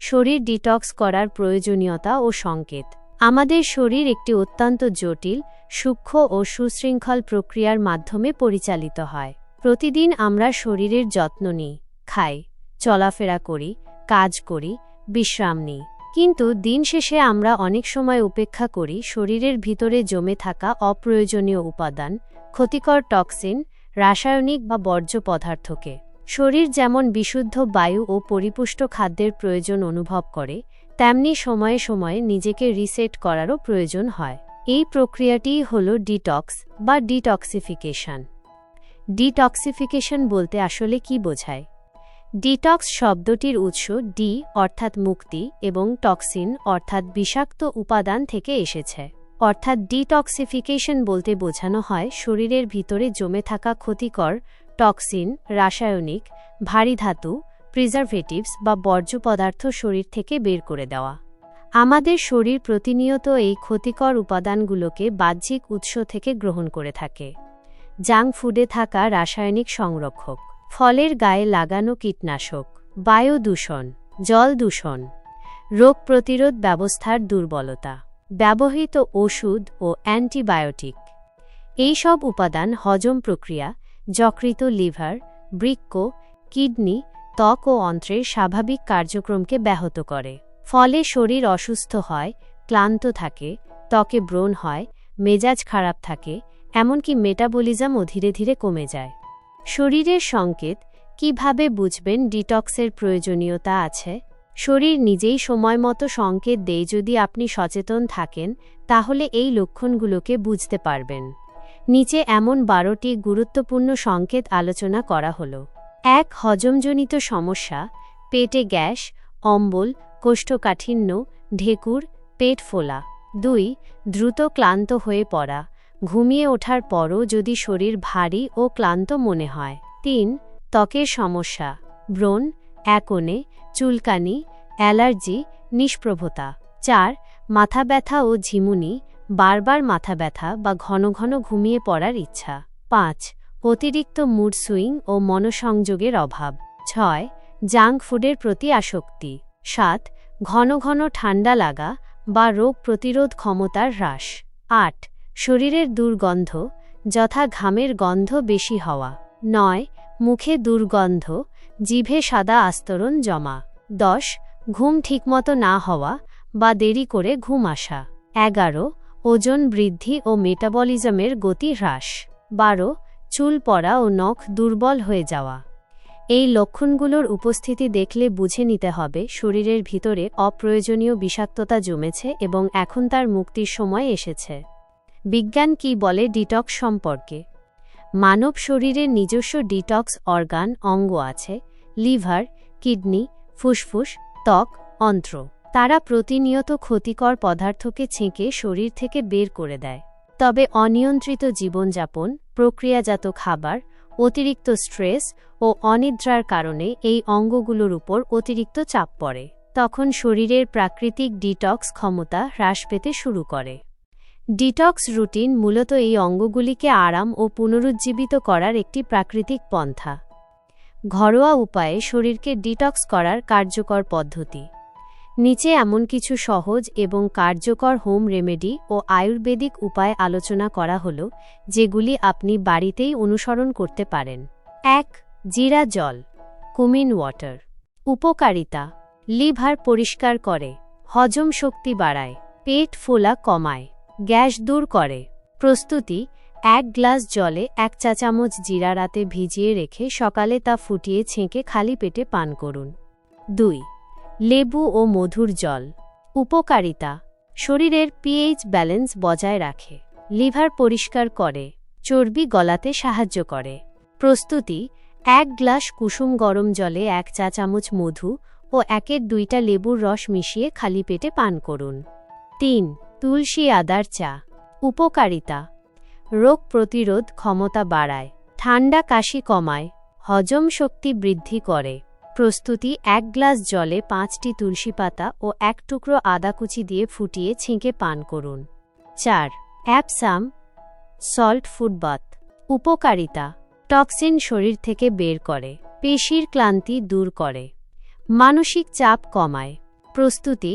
শরীর ডিটক্স করার প্রয়োজনীয়তা ও সংকেত। আমাদের শরীর একটি অত্যন্ত জটিল, সূক্ষ্ম ও সুশৃঙ্খল প্রক্রিয়ার মাধ্যমে পরিচালিত হয়। প্রতিদিন আমরা শরীরের যত্ন নিই, খাই, চলাফেরা করি, কাজ করি, বিশ্রাম নিই। কিন্তু দিন শেষে আমরা অনেক সময় উপেক্ষা করি শরীরের ভিতরে জমে থাকা অপ্রয়োজনীয় উপাদান, ক্ষতিকর টক্সিন, রাসায়নিক বা বর্জ্য পদার্থকে। শরীর যেমন বিশুদ্ধ বায়ু ও পরিপুষ্ট খাদ্যের প্রয়োজন অনুভব করে, তেমনি সময়ে সময়ে নিজেকে রিসেট করারও প্রয়োজন হয়। এই প্রক্রিয়াটিই হল ডিটক্স বা ডিটক্সিফিকেশন। ডিটক্সিফিকেশন বলতে আসলে কি বোঝায়? ডিটক্স শব্দটির উৎস ডি অর্থাৎ মুক্তি এবং টক্সিন অর্থাৎ বিষাক্ত উপাদান থেকে এসেছে। অর্থাৎ ডিটক্সিফিকেশন বলতে বোঝানো হয় শরীরের ভিতরে জমে থাকা ক্ষতিকর টক্সিন, রাসায়নিক, ভারী ধাতু, প্রিজারভেটিভস বা বর্জ্য পদার্থ শরীর থেকে বের করে দেওয়া। আমাদের শরীর প্রতিনিয়ত এই ক্ষতিকর উপাদানগুলোকে বাহ্যিক উৎস থেকে গ্রহণ করে থাকে। জাঙ্ক ফুডে থাকা রাসায়নিক সংরক্ষক। ফলের গায়ে লাগানো কীটনাশক। বায়ু দূষণ। জল দূষণ। রোগ প্রতিরোধ ব্যবস্থার দুর্বলতা। ব্যবহৃত ওষুধ ও অ্যান্টিবায়োটিক। এইসব উপাদান হজম প্রক্রিয়া যকৃত লিভার, বৃক্ক, কিডনি, ত্বক ও অন্ত্রের স্বাভাবিক কার্যক্রমকে ব্যাহত করে। ফলে শরীর অসুস্থ হয়, ক্লান্ত থাকে, ত্বকে ব্রণ হয়, মেজাজ খারাপ থাকে, এমনকি মেটাবলিজমও ধীরে ধীরে কমে যায়। শরীরের সংকেত, কীভাবে বুঝবেন ডিটক্সের প্রয়োজনীয়তা আছে? শরীর নিজেই সময় মতো সংকেত দেয় যদি আপনি সচেতন থাকেন, তাহলে এই লক্ষণগুলোকে বুঝতে পারবেন। নিচে এমন বারোটি গুরুত্বপূর্ণ সংকেত আলোচনা করা হল। এক, হজমজনিত সমস্যা, পেটে গ্যাস, অম্বল, কোষ্ঠকাঠিন্য, ঢেকুর, পেট ফোলা। দুই, দ্রুত ক্লান্ত হয়ে পড়া, ঘুমিয়ে ওঠার পরও যদি শরীর ভারী ও ক্লান্ত মনে হয়। তিন, ত্বকের সমস্যা, ব্রণ, একনে, চুলকানি, অ্যালার্জি, নিষ্প্রভতা। চার, মাথা ব্যথা ও ঝিমুনি বারবার মাথা ব্যথা বা ঘন ঘন ঘুমিয়ে পড়ার ইচ্ছা। পাঁচ, অতিরিক্ত মুড সুইং ও মনসংযোগের অভাব। ছয় জাঙ্ক ফুডের প্রতি আসক্তি। সাত, ঘন ঘন ঠান্ডা লাগা বা রোগ প্রতিরোধ ক্ষমতার হ্রাস। আট, শরীরের দুর্গন্ধ, যথা ঘামের গন্ধ বেশি হওয়া। নয়, মুখে দুর্গন্ধ, জিভে সাদা আস্তরণ জমা। দশ, ঘুম ঠিকমতো না হওয়া বা দেরি করে ঘুম আসা। এগারো ওজন বৃদ্ধি ও মেটাবলিজমের গতি হ্রাস। বারো, চুল পড়া ও নখ দুর্বল হয়ে যাওয়া। এই লক্ষণগুলোর উপস্থিতি দেখলে বুঝে নিতে হবে শরীরের ভিতরে অপ্রয়োজনীয় বিষাক্ততা জমেছে এবং এখন তার মুক্তির সময় এসেছে। বিজ্ঞান কি বলে ডিটক্স সম্পর্কে? মানব শরীরের নিজস্ব ডিটক্স অর্গান, অঙ্গ আছে, লিভার, কিডনি, ফুসফুস, ত্বক, অন্ত্র। তারা প্রতিনিয়ত ক্ষতিকর পদার্থকে ছেঁকে শরীর থেকে বের করে দেয়। তবে অনিয়ন্ত্রিত জীবনযাপন, প্রক্রিয়াজাত খাবার, অতিরিক্ত স্ট্রেস ও অনিদ্রার কারণে এই অঙ্গগুলোর উপর অতিরিক্ত চাপ পড়ে, তখন শরীরের প্রাকৃতিক ডিটক্স ক্ষমতা হ্রাস পেতে শুরু করে। ডিটক্স রুটিন মূলত এই অঙ্গগুলিকে আরাম ও পুনরুজ্জীবিত করার একটি প্রাকৃতিক পন্থা। ঘরোয়া উপায়ে শরীরকে ডিটক্স করার কার্যকর পদ্ধতি। নিচে এমন কিছু সহজ এবং কার্যকর হোম রেমেডি ও আয়ুর্বেদিক উপায় আলোচনা করা হল, যেগুলি আপনি বাড়িতেই অনুসরণ করতে পারেন। এক, জিরা জল, কুমিন ওয়াটার। উপকারিতা, লিভার পরিষ্কার করে, হজম শক্তি বাড়ায়, পেট ফোলা কমায়, গ্যাস দূর করে। প্রস্তুতি, এক গ্লাস জলে এক চা চামচ জিরা রাতে ভিজিয়ে রেখে সকালে তা ফুটিয়ে ছেঁকে খালি পেটে পান করুন। দুই লেবু ও মধুর জল। উপকারিতা, শরীরের পিএইচ ব্যালেন্স বজায় রাখে, লিভার পরিষ্কার করে, চর্বি গলাতে সাহায্য করে। প্রস্তুতি, এক গ্লাস কুসুম গরম জলে এক চা চামচ মধু ও একের দুইটা লেবুর রস মিশিয়ে খালি পেটে পান করুন। তিন, তুলসী আদার চা। উপকারিতা, রোগ প্রতিরোধ ক্ষমতা বাড়ায়, ঠান্ডা কাশি কমায়, হজম শক্তি বৃদ্ধি করে। প্রস্তুতি এক গ্লাস জলে পাঁচটি তুলসী পাতা ও এক টুকরো আদা কুচি দিয়ে ফুটিয়ে ছেঁকে পান করুন। চার, অ্যাপসাম সল্ট ফুড বাথ। উপকারিতা, টক্সিন শরীর থেকে বের করে, পেশির ক্লান্তি দূর করে, মানসিক চাপ কমায়। প্রস্তুতি,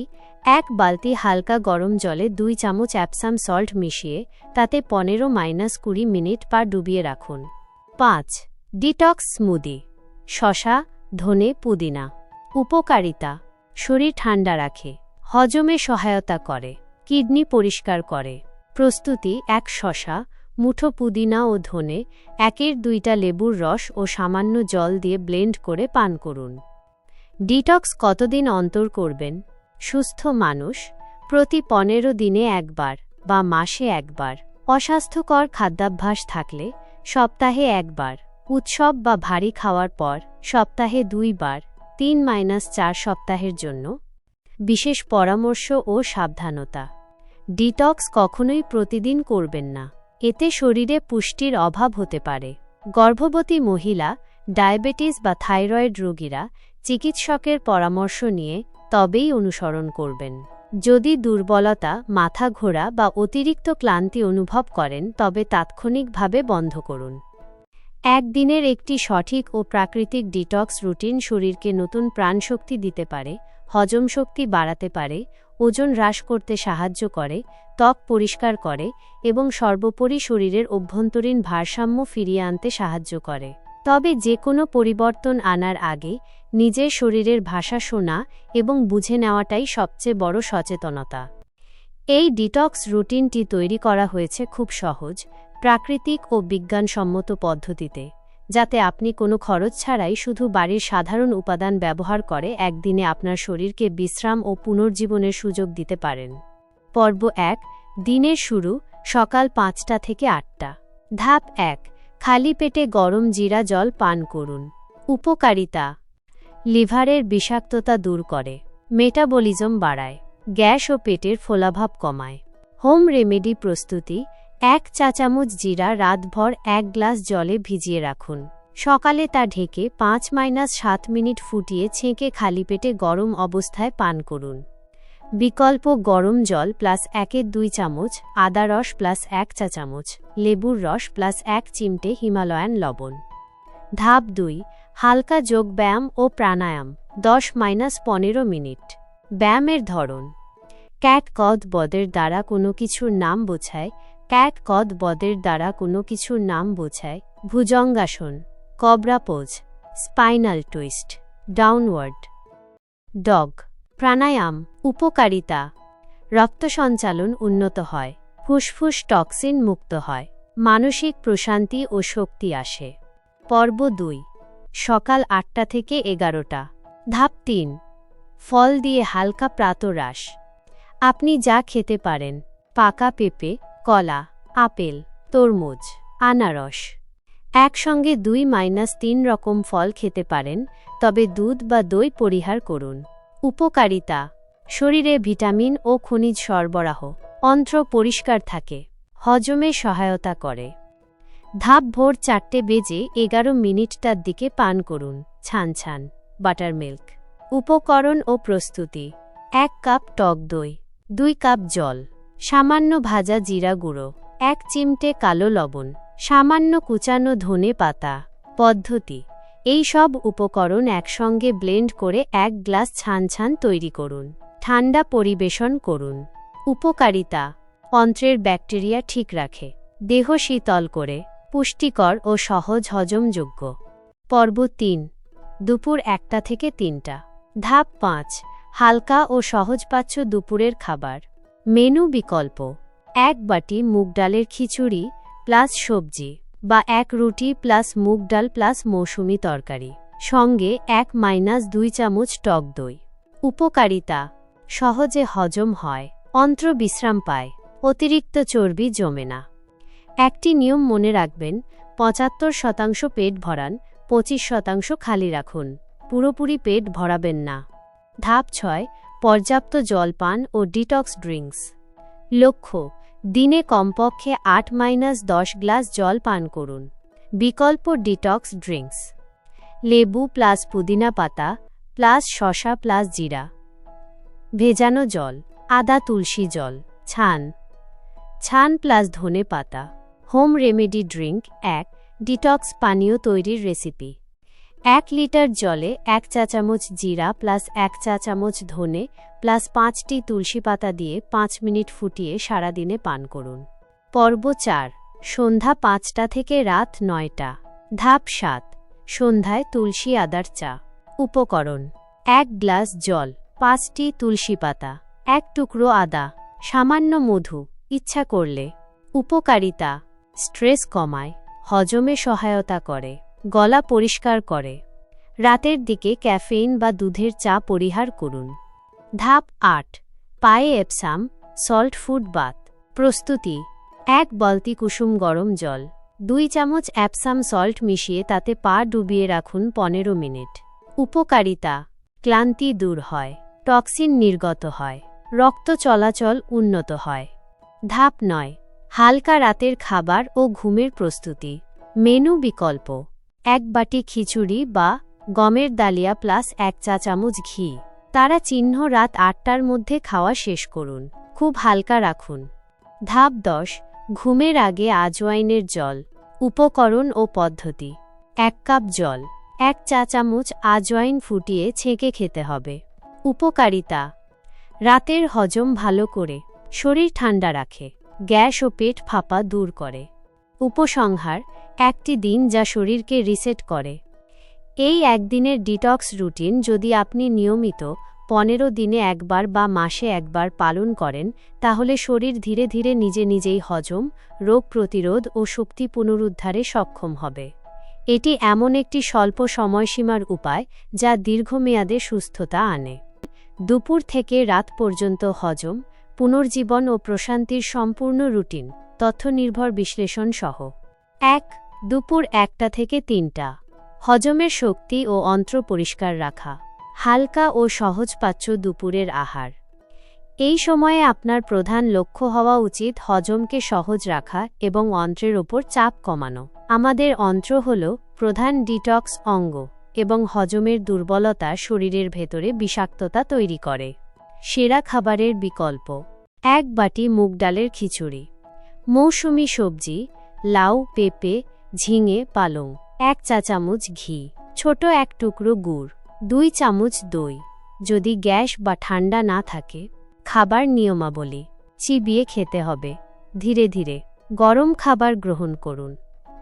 এক বালতি হালকা গরম জলে দুই চামচ অ্যাপসাম সল্ট মিশিয়ে তাতে পনেরো মাইনাস কুড়ি মিনিট পা ডুবিয়ে রাখুন। পাঁচ, ডিটক্স স্মুদি, শশা ধনে পুদিনা, উপকারিতা, শরীর ঠান্ডা রাখে, হজমে সহায়তা করে, কিডনি পরিষ্কার করে। প্রস্তুতি, এক শশা মুঠো পুদিনা ও ধনে, একের দুইটা লেবুর রস ও সামান্য জল দিয়ে ব্লেন্ড করে পান করুন। ডিটক্স কতদিন অন্তর করবেন? সুস্থ মানুষ, প্রতি পনেরো দিনে একবার বা মাসে একবার। অস্বাস্থ্যকর খাদ্যাভ্যাস থাকলে সপ্তাহে একবার। উৎসব বা ভারী খাওয়ার পর সপ্তাহে দুইবার তিন মাইনাস চার সপ্তাহের জন্য। বিশেষ পরামর্শ ও সাবধানতা। ডিটক্স কখনোই প্রতিদিন করবেন না। এতে শরীরে পুষ্টির অভাব হতে পারে। গর্ভবতী মহিলা, ডায়াবেটিস বা থাইরয়েড রোগীরা চিকিৎসকের পরামর্শ নিয়ে তবেই অনুসরণ করবেন। যদি দুর্বলতা, মাথা ঘোরা বা অতিরিক্ত ক্লান্তি অনুভব করেন, তবে তাৎক্ষণিকভাবে বন্ধ করুন। একদিনের একটি সঠিক ও প্রাকৃতিক ডিটক্স রুটিন শরীরকে নতুন প্রাণশক্তি দিতে পারে, হজম শক্তি বাড়াতে পারে, ওজন হ্রাস করতে সাহায্য করে, ত্বক পরিষ্কার করে এবং সর্বোপরি শরীরের অভ্যন্তরীণ ভারসাম্য ফিরিয়ে আনতে সাহায্য করে। তবে যে কোনো পরিবর্তন আনার আগে নিজের শরীরের ভাষা শোনা এবং বুঝে নেওয়াটাই সবচেয়ে বড় সচেতনতা। এই ডিটক্স রুটিনটি তৈরি করা হয়েছে খুব সহজ প্রাকৃতিক ও বিজ্ঞানসম্মত পদ্ধতিতে, যাতে আপনি কোনো খরচ ছাড়াই শুধু বাড়ির সাধারণ উপাদান ব্যবহার করে একদিনে আপনার শরীরকে বিশ্রাম ও পুনর্জীবনের সুযোগ দিতে পারেন। পর্ব এক, দিনের শুরু, সকাল পাঁচটা থেকে আটটা। ধাপ এক, খালি পেটে গরম জিরা জল পান করুন। উপকারিতা, লিভারের বিষাক্ততা দূর করে, মেটাবলিজম বাড়ায়, গ্যাস ও পেটের ফোলাভাব কমায়। হোম রেমেডি প্রস্তুতি এক চা চামচ জিরা রাতভর এক গ্লাস জলে ভিজিয়ে রাখুন। সকালে তা ঢেকে পাঁচ মাইনাস সাত মিনিট ফুটিয়ে ছেঁকে খালি পেটে গরম অবস্থায় পান করুন। বিকল্প গরম জল প্লাস একের দুই চামচ, আদা রস প্লাস এক চা চামচ লেবুর রস প্লাস এক চিমটে হিমালয়ান লবণ। ধাপ দুই, হালকা যোগ ব্যায়াম ও প্রাণায়াম, দশ মাইনাস পনেরো মিনিট। ব্যায়ামের ধরন। ক্যাট কদ বদের দ্বারা কোনো কিছুর নাম বোঝায় ক্যাট কদ বদের দ্বারা কোনো কিছুর নাম বোঝায়, bhujangasana, cobra pose, spinal twist, downward. Dog, pranayama, উপকারিতা, রক্ত সঞ্চালন উন্নত হয়, ফুসফুস টক্সিন মুক্ত হয়, মানসিক প্রশান্তি ও শক্তি আসে। পর্ব দুই, সকাল আটটা থেকে এগারোটা। ধাপ তিন, ফল দিয়ে হালকা প্রাতরাস আপনি যা খেতে পারেন, পাকা পেঁপে কলা, আপেল, তরমুজ, আনারস। একসঙ্গে দুই মাইনাস তিন রকম ফল খেতে পারেন, তবে দুধ বা দই পরিহার করুন। উপকারিতা, শরীরে ভিটামিন ও খনিজ সরবরাহ, অন্ত্র পরিষ্কার থাকে, হজমে সহায়তা করে। ধাপ ভোর চারটে বেজে এগারো মিনিটটার দিকে পান করুন, ছান ছান বাটার মিল্ক উপকরণ ও প্রস্তুতি, এক কাপ টক দই, দুই কাপ জল। সামান্য ভাজা জিরা গুঁড়ো, এক চিমটে কালো লবণ, সামান্য কুচানো ধনে পাতা পদ্ধতি। এই সব উপকরণ একসঙ্গে ব্লেন্ড করে এক গ্লাস ছান ছান তৈরি করুন। ঠান্ডা পরিবেশন করুন। উপকারিতা, অন্ত্রের ব্যাকটেরিয়া ঠিক রাখে। দেহ শীতল করে, পুষ্টিকর ও সহজ হজমযোগ্য। পর্ব তিন, দুপুর একটা থেকে তিনটা। ধাপ পাঁচ, হালকা ও সহজপাচ্য দুপুরের খাবার। মেনু বিকল্প। এক বাটি মুগ ডালের খিচুড়ি প্লাস সবজি বা এক রুটি প্লাস মুগ ডাল প্লাস মৌসুমি তরকারি। সঙ্গে এক মাইনাস দুই চামচ টক দই। উপকারিতা, সহজে হজম হয়, অন্ত্র বিশ্রাম পায়, অতিরিক্ত চর্বি জমে না। একটি নিয়ম মনে রাখবেন, পঁচাত্তর শতাংশ পেট ভরান, পঁচিশ শতাংশ খালি রাখুন, পুরোপুরি পেট ভরাবেন না। ধাপ ছয় পর্যাপ্ত জল পান ও ডিটক্স ড্রিঙ্কস। লক্ষ্য, দিনে কমপক্ষে আট মাইনাস দশ গ্লাস জল পান করুন। বিকল্প ডিটক্স ড্রিঙ্কস। লেবু প্লাস পুদিনা পাতা প্লাস শশা প্লাস জিরা। ভেজানো জল, আদা তুলসী জল, ছান। ছান প্লাস ধনে পাতা। হোম রেমেডি ড্রিঙ্ক এক, ডিটক্স পানীয় তৈরির রেসিপি। এক লিটার জলে এক চা চামচ জিরা প্লাস এক চা চামচ ধনে প্লাস পাঁচটি তুলসী পাতা দিয়ে পাঁচ মিনিট ফুটিয়ে সারাদিনে পান করুন। পর্ব চার, সন্ধ্যা পাঁচটা থেকে রাত নয়টা। ধাপ সাত, সন্ধ্যায় তুলসী আদার চা। উপকরণ, এক গ্লাস জল, পাঁচটি তুলসী পাতা, এক টুকরো আদা, সামান্য মধু, ইচ্ছা করলে। উপকারিতা, স্ট্রেস কমায়, হজমে সহায়তা করে। গলা পরিষ্কার করে। রাতের দিকে ক্যাফেইন বা দুধের চা পরিহার করুন। ধাপ আট, পায়ে এপসাম, সল্ট ফুড বাত প্রস্তুতি, এক বালতি কুসুম গরম জল, দুই চামচ অ্যাপসাম সল্ট মিশিয়ে তাতে পা ডুবিয়ে রাখুন পনেরো মিনিট। উপকারিতা, ক্লান্তি দূর হয়, টক্সিন নির্গত হয়, রক্ত চলাচল উন্নত হয়। ধাপ নয়, হালকা রাতের খাবার ও ঘুমের প্রস্তুতি। মেনু বিকল্প এক বাটি খিচুড়ি বা গমের ডালিয়া প্লাস এক চা চামচ ঘি। তারা চিহ্ন রাত আটটার মধ্যে খাওয়া শেষ করুন। খুব হালকা রাখুন। ধাপ দশ, ঘুমের আগে আজওয়াইনের জল, উপকরণ ও পদ্ধতি। এক কাপ জল, এক চা চামচ আজওয়াইন ফুটিয়ে ছেঁকে খেতে হবে। উপকারিতা, রাতের হজম ভালো করে, শরীর ঠান্ডা রাখে, গ্যাস ও পেট ফাঁপা দূর করে। উপসংহার একটি দিন যা শরীরকে রিসেট করে। এই একদিনের ডিটক্স রুটিন যদি আপনি নিয়মিত পনেরো দিনে একবার বা মাসে একবার পালন করেন, তাহলে শরীর ধীরে ধীরে নিজে নিজেই হজম, রোগ প্রতিরোধ ও শক্তি পুনরুদ্ধারে সক্ষম হবে। এটি এমন একটি স্বল্প সময়সীমার উপায় যা দীর্ঘমেয়াদে সুস্থতা আনে। দুপুর থেকে রাত পর্যন্ত হজম পুনর্জীবন ও প্রশান্তির সম্পূর্ণ রুটিন, তথ্যনির্ভর বিশ্লেষণ সহ। এক, দুপুর একটা থেকে তিনটা। হজমের শক্তি ও অন্ত্র পরিষ্কার রাখা। হালকা ও সহজপাচ্য দুপুরের আহার। এই সময়ে আপনার প্রধান লক্ষ্য হওয়া উচিত হজমকে সহজ রাখা এবং অন্ত্রের ওপর চাপ কমানো। আমাদের অন্ত্র হল প্রধান ডিটক্স অঙ্গ এবং হজমের দুর্বলতা শরীরের ভেতরে বিষাক্ততা তৈরি করে। সেরা খাবারের বিকল্প। এক বাটি মুগ ডালের খিচুড়ি। মৌসুমি সবজি, লাউ, পেঁপে, ঝিঙে, পালং। এক চা চামচ ঘি। ছোট এক টুকরো গুড়। দুই চামচ দই। যদি গ্যাস বা ঠান্ডা না থাকে, খাবার নিয়মাবলী। চিবিয়ে খেতে হবে। ধীরে ধীরে গরম খাবার গ্রহণ করুন।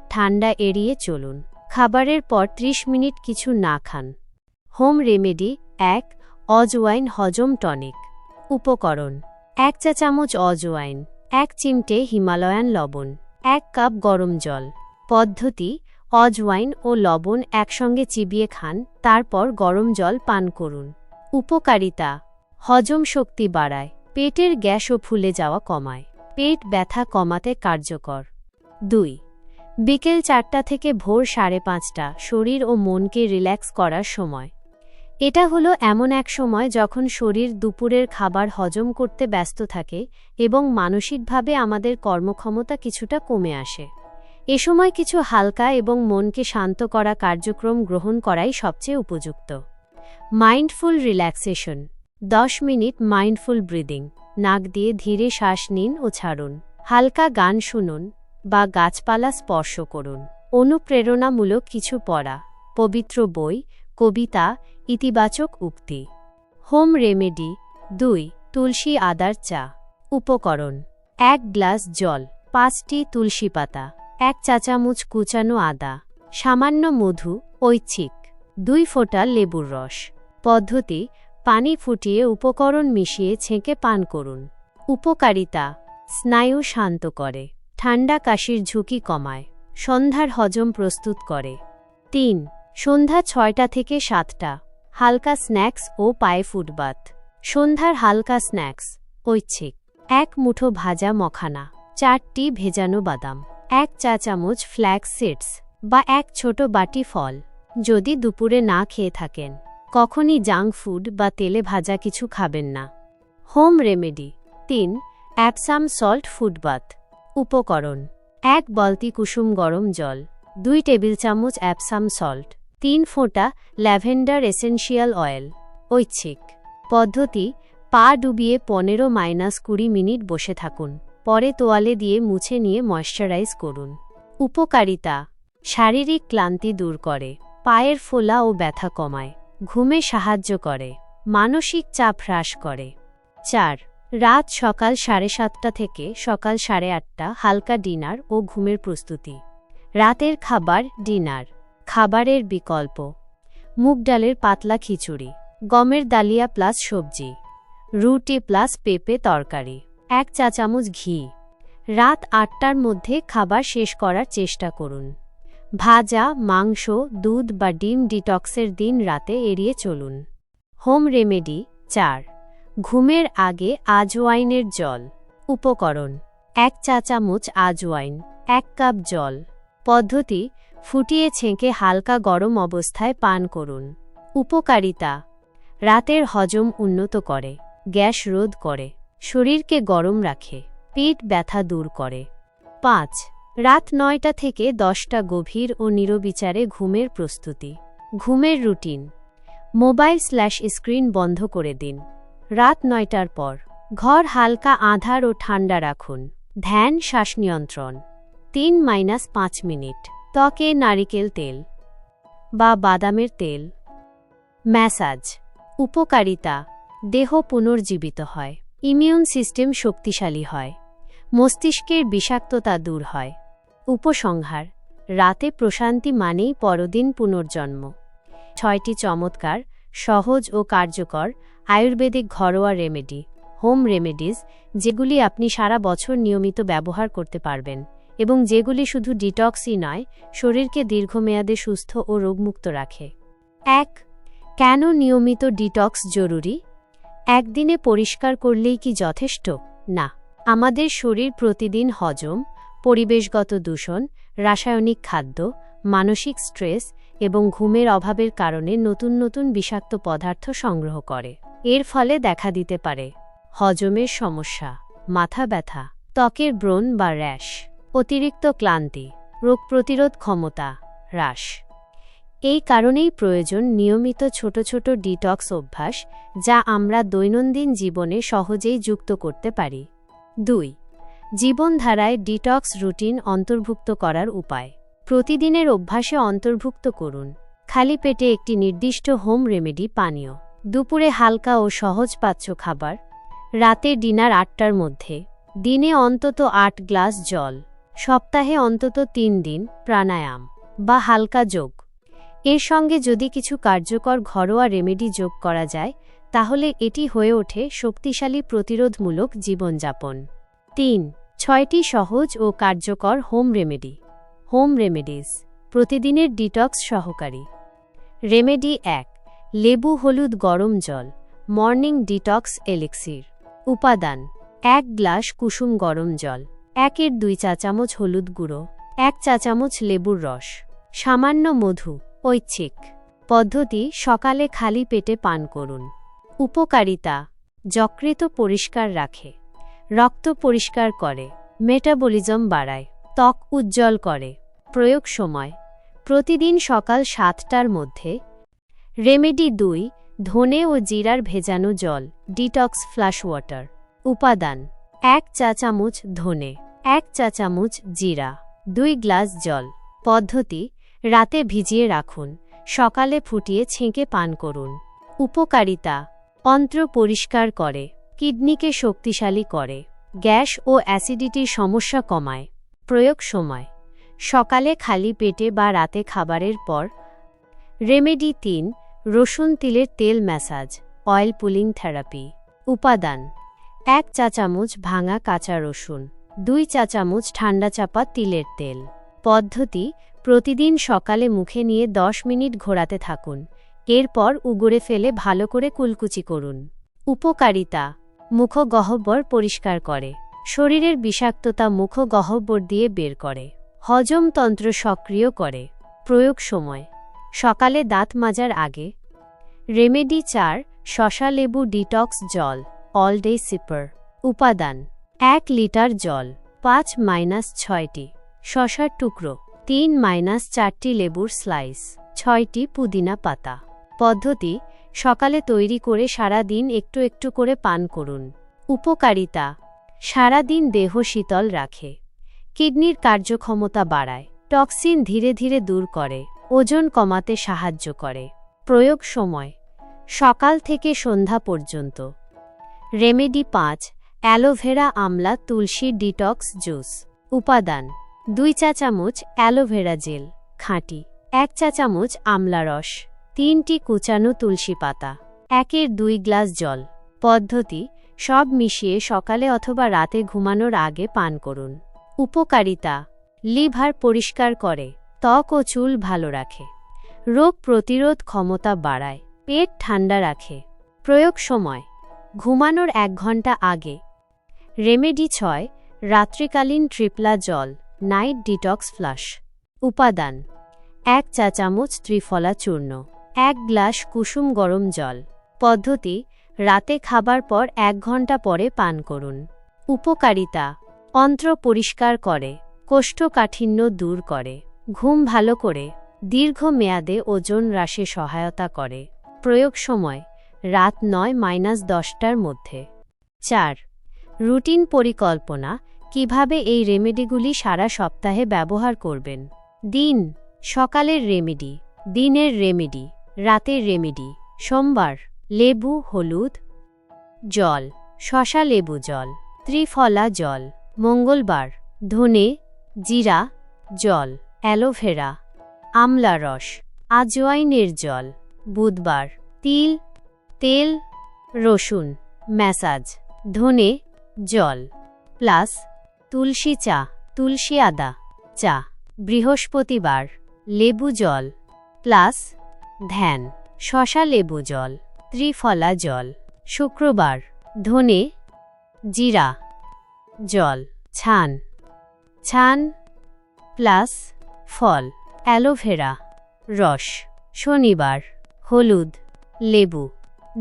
ঠান্ডা এড়িয়ে চলুন। খাবারের পর ৩০ মিনিট কিছু না খান। হোম রেমেডি এক অজওয়াইন হজম টনিক। উপকরণ, এক চা চামচ অজওয়াইন, এক চিমটে হিমালয়ান লবণ, এক কাপ গরম জল। পদ্ধতি, অজওয়াইন ও লবণ একসঙ্গে চিবিয়ে খান, তারপর গরম জল পান করুন। উপকারিতা, হজম শক্তি বাড়ায়, পেটের গ্যাস ও ফুলে যাওয়া কমায়, পেট ব্যথা কমাতে কার্যকর। দুই, বিকেল চারটা থেকে ভোর সাড়ে পাঁচটা, শরীর ও মনকে রিল্যাক্স করার সময়। এটা হলো এমন এক সময় যখন শরীর দুপুরের খাবার হজম করতে ব্যস্ত থাকে এবং মানসিকভাবে আমাদের কর্মক্ষমতা কিছুটা কমে আসে। এ সময় কিছু হালকা এবং মনকে শান্ত করা কার্যক্রম গ্রহণ করাই সবচেয়ে উপযুক্ত। Mindful relaxation. দশ মিনিট মাইন্ডফুল ব্রিদিং। নাক দিয়ে ধীরে শ্বাস নিন ও ছাড়ুন। হালকা গান শুনুন বা গাছপালা স্পর্শ করুন। অনুপ্রেরণামূলক কিছু পড়া। পবিত্র বই, কবিতা ইতিবাচক উক্তি। হোম রেমেডি, দুই, তুলসী আদার চা। উপকরণ, এক গ্লাস জল, পাঁচটি তুলসী পাতা, এক চা চামচ কুচানো আদা, সামান্য মধু, ঐচ্ছিক, দুই ফোঁটা লেবুর রস। পদ্ধতি, পানি ফুটিয়ে উপকরণ মিশিয়ে ছেঁকে পান করুন। উপকারিতা, স্নায়ু শান্ত করে, ঠান্ডা কাশির ঝুঁকি কমায়, সন্ধ্যার হজম প্রস্তুত করে। তিন, সন্ধ্যা ছয়টা থেকে সাতটা। হালকা স্ন্যাক্স ও পায়ে ফুটবাত সন্ধ্যার হালকা স্ন্যাক্স, ঐচ্ছিক। এক মুঠো ভাজা মখানা, চারটি ভেজানো বাদাম, এক চা চামচ ফ্ল্যাক্স সিডস বা এক ছোট বাটি ফল। যদি দুপুরে না খেয়ে থাকেন, কখনই জাঙ্ক ফুড বা তেলে ভাজা কিছু খাবেন না। হোম রেমেডি তিন, অ্যাপসাম সল্ট ফুডবাথ উপকরণ, এক বালতি কুসুম গরম জল, দুই টেবিল চামচ অ্যাপসাম সল্ট। তিন ফোঁটা ল্যাভেন্ডার এসেনশিয়াল অয়েল, ঐচ্ছিক। পদ্ধতি, পা ডুবিয়ে পনেরো মাইনাস কুড়ি মিনিট বসে থাকুন, পরে তোয়ালে দিয়ে মুছে নিয়ে ময়শ্চারাইজ করুন। উপকারিতা, শারীরিক ক্লান্তি দূর করে, পায়ের ফোলা ও ব্যথা কমায়, ঘুমে সাহায্য করে, মানসিক চাপ হ্রাস করে। চার, রাত সকাল সাড়ে সাতটা থেকে সকাল সাড়ে আটটা হালকা ডিনার ও ঘুমের প্রস্তুতি। রাতের খাবার, ডিনার। খাবারের বিকল্প। মুগ ডালের পাতলা খিচুড়ি, গমের ডালিয়া প্লাস সবজি, রুটি প্লাস পেঁপে তরকারি, এক চা চামচ ঘি। রাত আটটার মধ্যে খাবার শেষ করার চেষ্টা করুন। ভাজা, মাংস, দুধ বা ডিম ডিটক্সের দিন রাতে এড়িয়ে চলুন। হোম রেমেডি চার, ঘুমের আগে আজওয়াইনের জল, উপকরণ, এক চা চামচ আজওয়াইন, এক কাপ জল। পদ্ধতি ফুটিয়ে ছেঁকে হালকা গরম অবস্থায় পান করুন। উপকারিতা, রাতের হজম উন্নত করে, গ্যাস রোধ করে, শরীরকে গরম রাখে, পেট ব্যথা দূর করে। পাঁচ, রাত নয়টা থেকে দশটা গভীর ও নিরবিচারে ঘুমের প্রস্তুতি। ঘুমের রুটিন, মোবাইল স্ল্যাশ স্ক্রিন বন্ধ করে দিন। রাত নয়টার পর, ঘর হালকা আধার ও ঠান্ডা রাখুন। ধ্যান, শ্বাস নিয়ন্ত্রণ। তিন মাইনাস পাঁচ মিনিট। ত্বকে নারিকেল তেল বা বাদামের তেল। ম্যাসাজ, উপকারিতা, দেহ পুনর্জীবিত হয়, ইমিউন সিস্টেম শক্তিশালী হয়, মস্তিষ্কের বিষাক্ততা দূর হয়। উপসংহার, রাতে প্রশান্তি মানেই পরদিন পুনর্জন্ম। ছয়টি চমৎকার, সহজ ও কার্যকর আয়ুর্বেদিক ঘরোয়া রেমেডি, হোম রেমেডিজ, যেগুলি আপনি সারা বছর নিয়মিত ব্যবহার করতে পারবেন। এবং যেগুলি শুধু ডিটক্সই নয়, শরীরকে দীর্ঘমেয়াদে সুস্থ ও রোগমুক্ত রাখে। এক, কেন নিয়মিত ডিটক্স জরুরি? একদিনে পরিষ্কার করলেই কি যথেষ্ট? না। আমাদের শরীর প্রতিদিন হজম, পরিবেশগত দূষণ, রাসায়নিক খাদ্য, মানসিক স্ট্রেস এবং ঘুমের অভাবের কারণে নতুন নতুন বিষাক্ত পদার্থ সংগ্রহ করে। এর ফলে দেখা দিতে পারে হজমের সমস্যা, মাথা ব্যথা, ত্বকের ব্রণ বা র্যাশ। অতিরিক্ত ক্লান্তি, রোগ প্রতিরোধ ক্ষমতা, হ্রাস। এই কারণেই প্রয়োজন নিয়মিত ছোট ছোট ডিটক্স অভ্যাস যা আমরা দৈনন্দিন জীবনে সহজেই যুক্ত করতে পারি। দুই, জীবনধারায় ডিটক্স রুটিন অন্তর্ভুক্ত করার উপায়। প্রতিদিনের অভ্যাসে অন্তর্ভুক্ত করুন। খালি পেটে একটি নির্দিষ্ট হোম রেমেডি পানীয়। দুপুরে হালকা ও সহজ পাচ্য খাবার। রাতে ডিনার আটটার মধ্যে। দিনে অন্তত আট গ্লাস জল। সপ্তাহে অন্তত তিন দিন প্রাণায়াম বা হালকা যোগ। এর সঙ্গে যদি কিছু কার্যকর ঘরোয়া রেমেডি যোগ করা যায়, তাহলে এটি হয়ে ওঠে শক্তিশালী প্রতিরোধমূলক জীবনযাপন। তিন, ছয়টি সহজ ও কার্যকর হোম রেমেডি। হোম রেমেডিস প্রতিদিনের ডিটক্স সহকারী। রেমেডি এক, লেবু হলুদ গরম জল, মর্নিং ডিটক্স এলেক্সির। উপাদান, এক গ্লাস কুসুম গরম জল। একের দুই চা চামচ হলুদ গুঁড়ো, এক চা চামচ লেবুর রস, সামান্য মধু, ঐচ্ছিক। পদ্ধতি, সকালে খালি পেটে পান করুন। উপকারিতা যকৃত পরিষ্কার রাখে, রক্ত পরিষ্কার করে, মেটাবলিজম বাড়ায়, ত্বক উজ্জ্বল করে। প্রয়োগ সময়, প্রতিদিন সকাল সাতটার মধ্যে। রেমেডি দুই, ধনে ও জিরার ভেজানো জল, ডিটক্স ফ্লাশ ওয়াটার। উপাদান, এক চা চামচ ধনে। এক চা চামচ জিরা, দুই গ্লাস জল। পদ্ধতি, রাতে ভিজিয়ে রাখুন, সকালে ফুটিয়ে ছেঁকে পান করুন। উপকারিতা, অন্ত্র পরিষ্কার করে, কিডনিকে শক্তিশালী করে, গ্যাস ও অ্যাসিডিটির সমস্যা কমায়। প্রয়োগ সময়, সকালে খালি পেটে বা রাতে খাবারের পর। রেমেডি তিন, রসুন তিলের তেল ম্যাসাজ, অয়েল পুলিং থেরাপি। উপাদান, এক চা চামচ ভাঙা কাঁচা রসুন। দুই চা চামচ ঠান্ডা চাপা তিলের তেল। পদ্ধতি, প্রতিদিন সকালে মুখে নিয়ে দশ মিনিট ঘোরাতে থাকুন। এরপর উগড়ে ফেলে ভালো করে কুলকুচি করুন। উপকারিতা মুখ গহ্বর পরিষ্কার করে। শরীরের বিষাক্ততা মুখ গহ্বর দিয়ে বের করে। হজমতন্ত্র সক্রিয় করে। প্রয়োগ সময়, সকালে দাঁত মাজার আগে। রেমেডি চার, শশা লেবু ডিটক্স জল অল ডে সিপার উপাদান এক লিটার জল, পাঁচ মাইনাস ছয়টি শশার টুকরো, তিন মাইনাস চারটি লেবুর স্লাইস ছয়টি পুদিনা পাতা। পদ্ধতি, সকালে তৈরি করে সারা দিন একটু একটু করে পান করুন। উপকারিতা সারা দিন দেহ শীতল রাখে। কিডনির কার্যক্ষমতা বাড়ায়। টক্সিন ধীরে ধীরে দূর করে। ওজন কমাতে সাহায্য করে। প্রয়োগ সময়, সকাল থেকে সন্ধ্যা পর্যন্ত। রেমেডি পাঁচ অ্যালোভেরা আমলা, তুলসী ডিটক্স জুস। উপাদান, দুই চা চামচ অ্যালোভেরা জেল, খাঁটি, এক চা চামচ আমলা রস, তিনটি কুচানো তুলসী পাতা, একের দুই গ্লাস জল। পদ্ধতি, সব মিশিয়ে সকালে অথবা রাতে ঘুমানোর আগে পান করুন। উপকারিতা, লিভার পরিষ্কার করে, ত্বক ও চুল ভালো রাখে। রোগ প্রতিরোধ ক্ষমতা বাড়ায়, পেট ঠান্ডা রাখে। প্রয়োগ সময়, ঘুমানোর এক ঘণ্টা আগে রেমেডি ছয়, রাত্রিকালীন ট্রিপলা জল, নাইট ডিটক্স ফ্লাশ। উপাদান, এক চা চামচ ত্রিফলা চূর্ণ, এক গ্লাস কুসুম গরম জল। পদ্ধতি, রাতে খাবার পর এক ঘণ্টা পরে পান করুন। উপকারিতা, অন্ত্র পরিষ্কার করে, কোষ্ঠকাঠিন্য দূর করে, ঘুম ভালো করে দীর্ঘ মেয়াদে ওজন হ্রাসে সহায়তা করে। প্রয়োগ সময়, রাত নয় মাইনাস দশটার মধ্যে। চার রুটিন পরিকল্পনা, কীভাবে এই রেমেডিগুলি সারা সপ্তাহে ব্যবহার করবেন। দিন, সকালের রেমেডি, দিনের রেমেডি, রাতের রেমেডি, সোমবার, লেবু, হলুদ, জল, শশা লেবু জল, ত্রিফলা জল, মঙ্গলবার, ধনে, জিরা, জল, অ্যালোভেরা, আমলা রস আজওয়াইনের জল, বুধবার, তিল, তেল, রসুন, ম্যাসাজ, ধনে জল প্লাস তুলসী চা, তুলসী আদা, চা। বৃহস্পতিবার লেবু জল প্লাস ধ্যান, শশা লেবু জল, ত্রিফলা জল। শুক্রবার ধনে জিরা জল, ছান। ছান প্লাস ফল, অ্যালোভেরা, রস। শনিবার হলুদ লেবু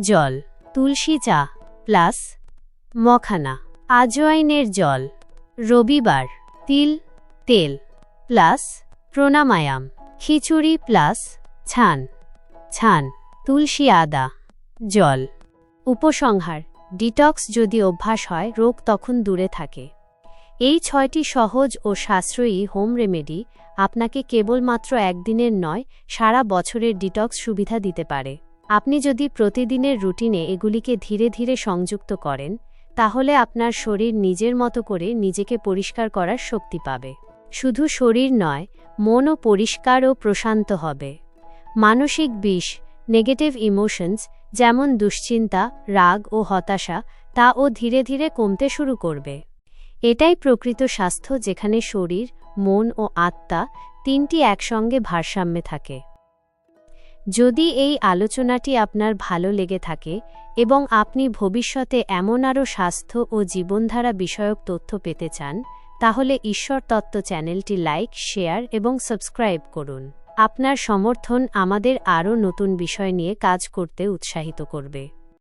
জল, তুলসী চা প্লাস মখানা আজওয়াইনের জল, রবিবার, তিল, তেল, প্লাস প্রণামায়াম, খিচুড়ি প্লাস ছান ছান, তুলসী আদা, জল। উপসংহার, ডিটক্স যদি অভ্যাস হয়, রোগ তখন দূরে থাকে। এই ছয়টি সহজ ও সাশ্রয়ী হোম রেমেডি আপনাকে কেবলমাত্র একদিনের নয়, সারা বছরের ডিটক্স সুবিধা দিতে পারে। আপনি যদি প্রতিদিনের রুটিনে এগুলিকে ধীরে ধীরে সংযুক্ত করেন তাহলে আপনার শরীর নিজের মতো করে নিজেকে পরিষ্কার করার শক্তি পাবে। শুধু শরীর নয়, মনও পরিষ্কার ও প্রশান্ত হবে। মানসিক বিষ নেগেটিভ ইমোশনস যেমন দুশ্চিন্তা, রাগ ও হতাশা তা ও ধীরে ধীরে কমতে শুরু করবে। এটাই প্রকৃত স্বাস্থ্য যেখানে শরীর, মন ও আত্মা তিনটি একসঙ্গে ভারসাম্যে থাকে। যদি এই আলোচনাটি আপনার ভালো লেগে থাকে এবং আপনি ভবিষ্যতে এমন আরও স্বাস্থ্য ও জীবনধারা বিষয়ক তথ্য পেতে চান, তাহলে ঈশ্বর তত্ত্ব চ্যানেলটি লাইক, শেয়ার এবং সাবস্ক্রাইব করুন। আপনার সমর্থন আমাদের আরও নতুন বিষয় নিয়ে কাজ করতে উৎসাহিত করবে।